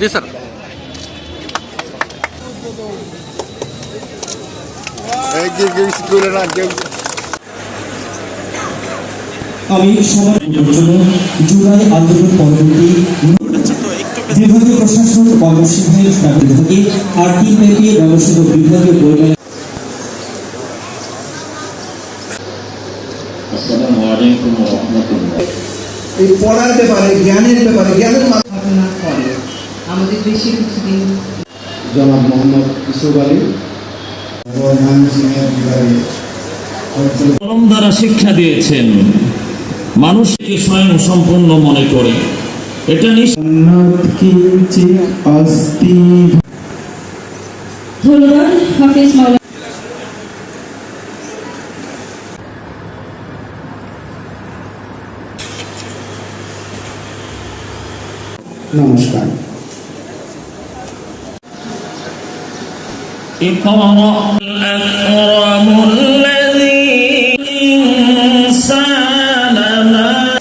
জি sir. আমি জুলাই আন্দোলন পরবর্তী বিভাগীয় প্রশাসন ময়মনসিংহের ডাক্তার আর তিন ব্যাপী ময়মনসিংহ বিভাগীয় বইমেলা আসসালামু আলাইকুম ওয়া রাহমাতুল্লাহ এই পড়ার ব্যাপারে জ্ঞানের ব্যাপারে জ্ঞানের মাধ্যমে। আমাদের কিছুদিন জনাব মোহাম্মদ ইসুফ আলী কলম দ্বারা শিক্ষা দিয়েছেন মানুষকে স্বয়ং সম্পূর্ণ মনে করে। এটা নিশ্চয় ধন্যবাদ হাফিজ মাওলানা। নমস্কার। اقرأ الأكرم الذي الإنسان ما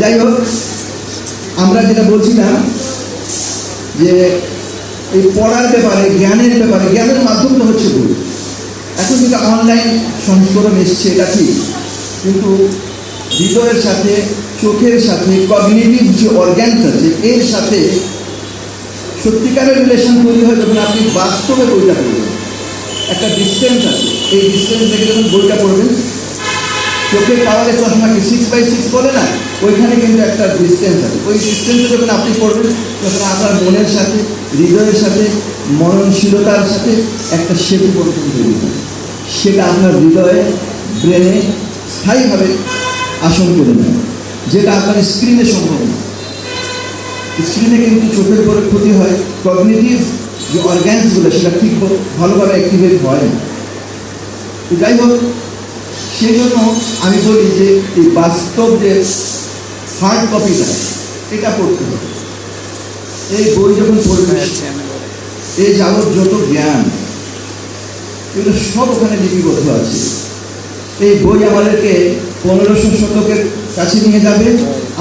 যাই হোক, আমরা যেটা বলছিলাম যে এই পড়ার ব্যাপারে, জ্ঞানের ব্যাপারে, জ্ঞানের মাধ্যমটা হচ্ছে বই। এখন যেটা অনলাইন সংস্করণ এসছে, এটা ঠিক কিন্তু হৃদয়ের সাথে, চোখের সাথে কগনিটিভ যে অর্গ্যানস আছে, এর সাথে সত্যিকারের রিলেশন তৈরি হয় যখন আপনি বাস্তবে বইটা পড়বেন। একটা ডিস্টেন্স আছে। এই ডিস্টেন্স থেকে যখন বইটা পড়বেন, চোখের পাওয়ারে চশমাকে সিক্স বাই সিক্স বলে না, ওইখানে কিন্তু একটা ডিস্টেন্স আছে। ওই ডিস্টেন্সে যখন আপনি পড়বেন, তখন আপনার মনের সাথে, হৃদয়ের সাথে, মননশীলতার সাথে একটা সেতু পর্যন্ত তৈরি হয়। সেটা আপনার হৃদয়ে ব্রেনে স্থায়ীভাবে আসন করে নেয়। যেটা আপনার স্ক্রিনে সম্ভব না। স্ক্রিনে কিন্তু চোখের উপরে ক্ষতি হয় কগনিটিভ যে অর্গ্যানসগুলো সেটা ঠিক ভালোভাবে অ্যাক্টিভেট হয় না। তো যাই হোক, সেই জন্য আমি বলি যে এই বাস্তব যে হার্ড কপিটা এটা পড়তে হবে। এই বই যখন পড়বে, এই যাবত যত জ্ঞান এগুলো সব ওখানে লিপিবদ্ধ আছে। এই বই আমাদেরকে পনেরোশো শতকের কাছে নিয়ে যাবে।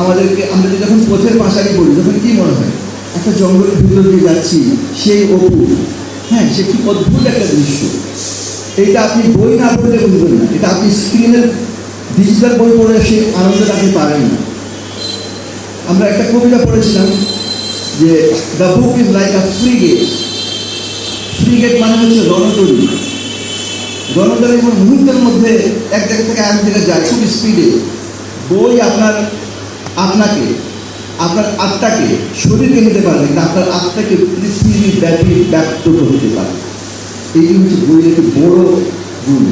আমাদেরকে, আমরা যখন পথের পাশারি পড়ি, তখন কি মনে হয়? একটা জঙ্গলের ভিতর দিয়ে যাচ্ছি, সেই অপু হ্যাঁ সে কি অদ্ভুত একটা দৃশ্য। এইটা আপনি বই না পড়লে বুঝবেন না। এটা আপনি স্ক্রিনের ডিজিটাল বই পড়ে সে আনন্দটা আপনি পারেন না। আমরা একটা কবিতা পড়েছিলাম যে the book is like a frigate frigate মানে হচ্ছে রণতরী। রণতরী এবং মুহূর্তের মধ্যে এক জায়গা থেকে আরেক জায়গায় যায়, খুব স্পিডে বই আপনার, আপনাকে আপনার আত্মাকে শরীরকে নিতে পারে কিন্তু আপনার আত্মাকে পৃথিবী ব্যাপী ব্যক্ত করতে পারে এই হচ্ছে বইয়ের একটি বড় গুণ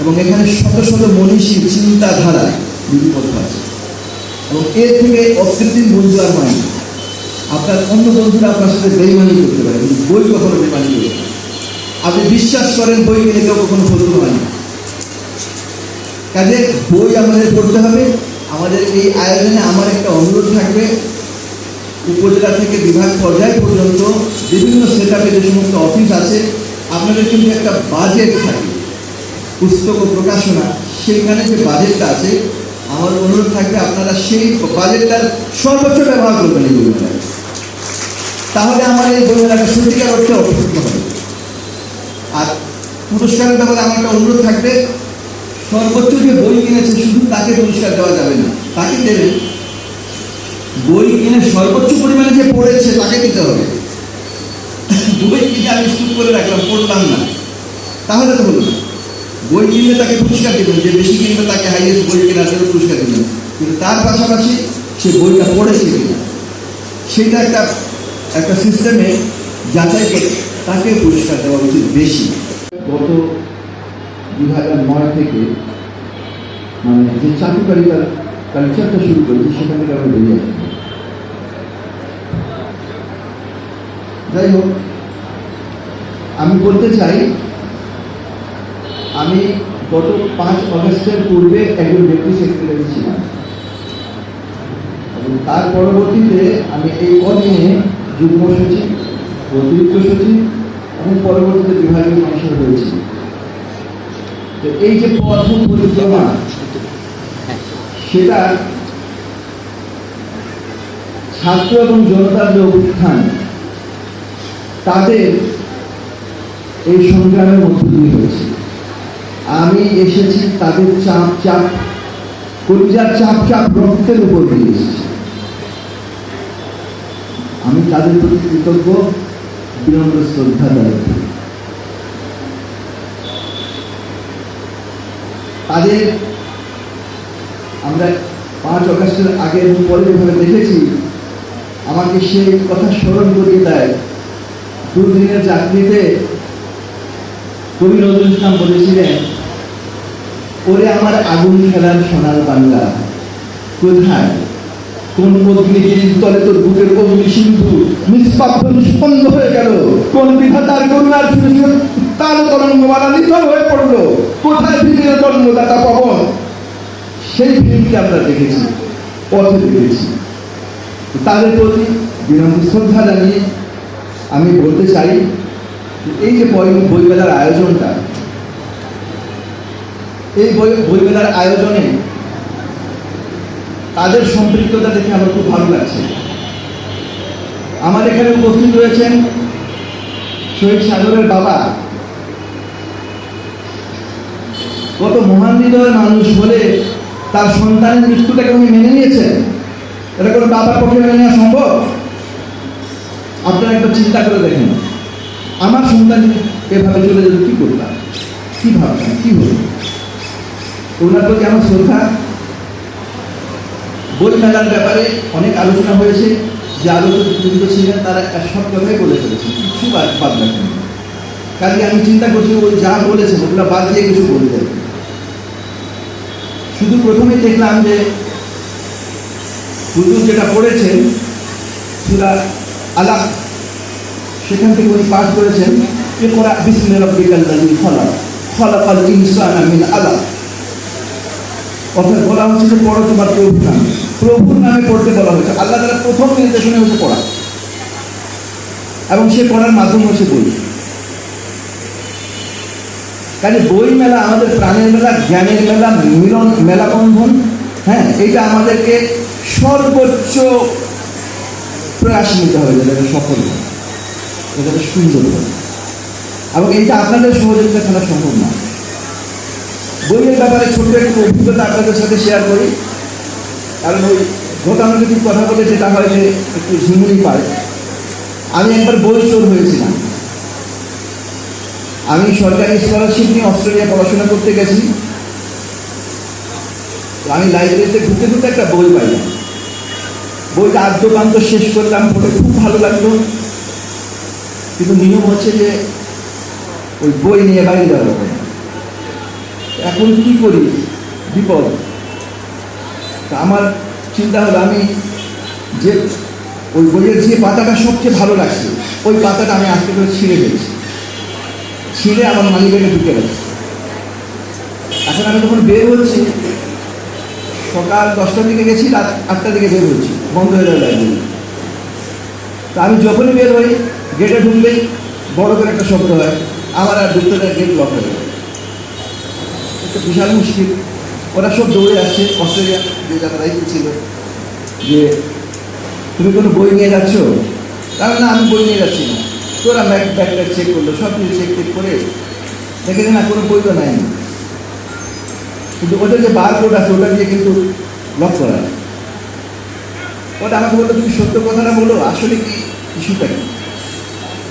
এবং এখানে শত শত মনীষী চিন্তাধারা লিপিবদ্ধ আছে। এবং এর থেকে অকৃত্রিম বন্ধু আর হয় আপনার অন্য বন্ধুরা আপনার সাথে বেইমানি করতে পারে, কিন্তু বই কখনো বেইমানি করবে না। আপনি বিশ্বাস করেন, বই কিনে কেউ কখনো শত্রু হয় না। কাজে বই আমাদের পড়তে হবে আমাদের এই আয়োজনে আমার একটা অনুরোধ থাকবে, উপজেলা থেকে বিভাগ পর্যায় পর্যন্ত বিভিন্ন সেট যে সমস্ত অফিস আছে, আপনাদের কিন্তু একটা বাজেট থাকে পুস্তক ও প্রকাশনা সেইখানে যে বাজেটটা আছে, আমার অনুরোধ থাকবে আপনারা সেই বাজেটটার সর্বোচ্চ ব্যবহার করবেন এই বইমেলায় তাহলে আমার এই বইমেলাটা সত্যিকার অর্থে অপছন্দ হবে আর পুরস্কারের ব্যাপারে আমার একটা অনুরোধ থাকবে সর্বোচ্চ যে বই কিনেছে, শুধু তাকে পুরস্কার দেওয়া যাবে না, তাকে দেবে। বই কিনে সর্বোচ্চ পরিমাণে যে পড়েছে, তাকে দিতে হবে। বই কিনে আমি স্তূপ করে রাখলাম, পড়লাম না। তাহলে তো হলো না। বই কিনলে তাকে পুরস্কার দেবেন, যে বেশি কিনবে তাকে হাইয়েস্ট বই কেনার জন্য পুরস্কার দেবেন। কিন্তু তার পাশাপাশি সে বইটা পড়েছে কিনা, সেটা একটা একটা সিস্টেমে যাচাই করে তাকে পুরস্কার দেওয়া উচিত বেশি। গত দুই হাজার নয় থেকে মানে যে চাকরিকারিতার কালচারটা শুরু করেছে, সেখান থেকে আমরা বেরিয়ে আসব যাই হোক, আমি বলতে চাই, আমি গত পাঁচ অগস্টের পূর্বে একজন ডেপুটি সেক্রেটারি ছিলাম। এবং তার পরবর্তীতে আমি এই কদিনে যুগ্ম সচিব, অতিরিক্ত সচিব এবং পরবর্তীতে বিভাগীয় কমিশনার হয়েছি। এই যে পরিক্রমা, সেটা ছাত্র এবং জনতার যে তাদের এই সংগ্রামের মধ্য দিয়ে হয়েছে। আমি এসেছি তাদের চাপ চাপ, কলিজার চাপ চাপ রক্তের উপর দিয়ে এসেছি। আমি তাদের প্রতি কৃতজ্ঞ, বিনম্র শ্রদ্ধা দায়িত্ব তাদের আমরা পাঁচ অগস্টের আগে এবং পরে দেখেছি, আমাকে সেই কথা স্মরণ করিয়ে দেয়। দুদিনের চাকরিতে কবি নজরুল ইসলাম বলেছিলেন, ওরে আমার আগুন খেলার সোনার বাংলা, কোথায়? কোন অগ্নিগিরির তলে তোর বুকের অগ্নি সিন্ধু নিষ্পাপ্য নিষ্পন্দ হয়ে গেল। কোন বিধাতার করুণার তার তরঙ্গমালা নিথর হয়ে পড়ল। কোথায় পৃথিবীর জন্মদাতা পবন? সেই ফিল্মকে আমরা দেখেছি, পথে দেখেছি। তাদের প্রতি বিনম্র শ্রদ্ধা জানিয়ে আমি বলতে চাই এই যে বই বইমেলার আয়োজনটা, এই বই বইমেলার আয়োজনে তাদের সম্পৃক্ততা দেখে আমার খুব ভালো লাগছে। আমার এখানে উপস্থিত রয়েছেন শহীদ সাগরের বাবা কত মহান হৃদয়ের মানুষ বলে তার সন্তানের মৃত্যুটাকে উনি মেনে নিয়েছেন? এটা কোনো বাবার পক্ষে মেনে নেওয়া সম্ভব? আপনারা একবার চিন্তা করে দেখেন। আমার সন্তান এভাবে চলে যেত কী করতাম? কী ভাবতাম? কী হতো? ওনার প্রতি আমার শ্রদ্ধা। বই মেলার ব্যাপারে অনেক আলোচনা হয়েছে। যে আলোচনা ছিলেন, তারা সব কথাই বলে ফেলেছেন। কিছু বাদ রাখেন কাজে আমি চিন্তা করছি ওই যা বলেছেন ওগুলো বাদ দিয়ে কিছু বলে দেবেন শুধু প্রথমে দেখলাম যে হুজুর যেটা পড়েছেন, সুরা আলাপ সেখান থেকে উনি পাঠ করেছেন যে করা বিসমি রব্বিকাল আলাক। অর্থাৎ বলা হচ্ছে যে পড়ো তোমার প্রভুর নামে। প্রভুর নামে পড়তে বলা হয়েছে। আল্লাহ তারা প্রথম নির্দেশনে হচ্ছে পড়া। এবং সে পড়ার মাধ্যম হচ্ছে বই। কাজে বই মেলা, আমাদের প্রাণের মেলা, জ্ঞানের মেলা, মিলন মেলা বন্ধন হ্যাঁ এটা আমাদেরকে সর্বোচ্চ প্রয়াস নিতে হবে যাতে সফল যাতে সুন্দর হয়। এবং এইটা আপনাদের সহযোগিতা ছাড়া সম্ভব না। বইয়ের ব্যাপারে ছোট্ট একটু অভিজ্ঞতা আপনাদের সাথে শেয়ার করি। কারণ ওই গতানুগতিক কথা বলে যেটা হয় যে একটু ঝুমুনি পায়। আমি একবার বই চোর হয়েছিলাম। আমি সরকারি স্কলারশিপ নিয়ে অস্ট্রেলিয়া পড়াশোনা করতে গেছি। আমি লাইব্রেরিতে ঢুকে ঢুকে একটা বই পাইলাম। বইটা আদ্যপান্ত শেষ করলাম, পড়ে খুব ভালো লাগল। কিন্তু নিয়ম হচ্ছে যে ওই বই নিয়ে বাইরে যাওয়া যাবে। এখন কি করি? বিপদ। তা আমার চিন্তা হলো আমি যে ওই বইয়ের যে পাতাটা সবচেয়ে ভালো লাগছে, ওই পাতাটা আমি আজকে করে ছিঁড়ে ফেলছি। ছিঁড়ে আমার মালিকাকে ঢুকে গেছে এখন আমি যখন বের হচ্ছি সকাল দশটার দিকে গেছি, রাত আটটার দিকে বের হচ্ছি বন্ধ হয়ে যাবে লাইব্রেরি। তা আমি যখনই বের হই গেটে ঢুকলেই বড় করে একটা শব্দ হয়। আমার আর ঢুকতে গেট লক হয়ে একটা বিশাল মুশকিল। ওরা সব দৌড়ে আসছে। অস্ট্রেলিয়া যে যারা দায়িত্ব ছিল, যে, তুমি কোনো বই নিয়ে যাচ্ছ? তাহলে না, আমি বই নিয়ে যাচ্ছি না। তোরা ব্যাগ ব্যাগটা চেক করল সব কিছু চেক টেক করে দেখে না, কোনো বই তো নাই। কিন্তু ওদের যে বার কোড আছে, ওটা দিয়ে কিন্তু লক করা। ওটা আমাকে বলল, তুমি সত্য কথাটা বলো, আসলে কি ইস্যুটা কি?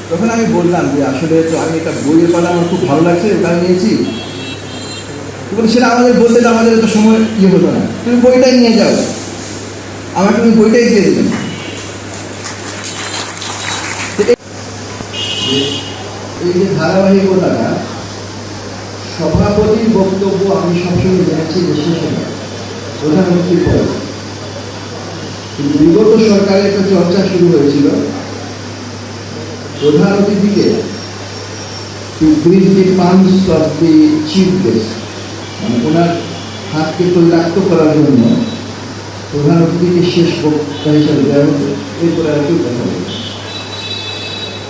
তখন আমি বললাম যে, আসলে তো আমি একটা বইয়ের পালা আমার খুব ভালো লাগছে, ওটা নিয়েছি। বলে, সেটা আমাদের বলতে তো আমাদের তো সময় ইয়ে হতো না। তুমি বইটাই নিয়ে যাও। আমাকে তুমি বইটাই দিয়ে দেবেন তো এই- এই যে ধারাবাহিকতাটা, সভাপতির বক্তব্য আমি সবসময় জেনেছি যে শেষ হবে প্রধানমন্ত্রীর পরে বিগত সরকারের একটা চর্চা শুরু হয়েছিল। প্রধান অতিথিকে মানে ওনার হাতকে তৈলাক্ত করার জন্য প্রধান অতিথিকে শেষ বক্তা হিসাবে দেওয়া হতো। এরপরে আর কেউ না।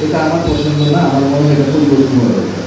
এটা আমার পছন্দ না আমার মনে হয় এটা পরিবর্তন হয়ে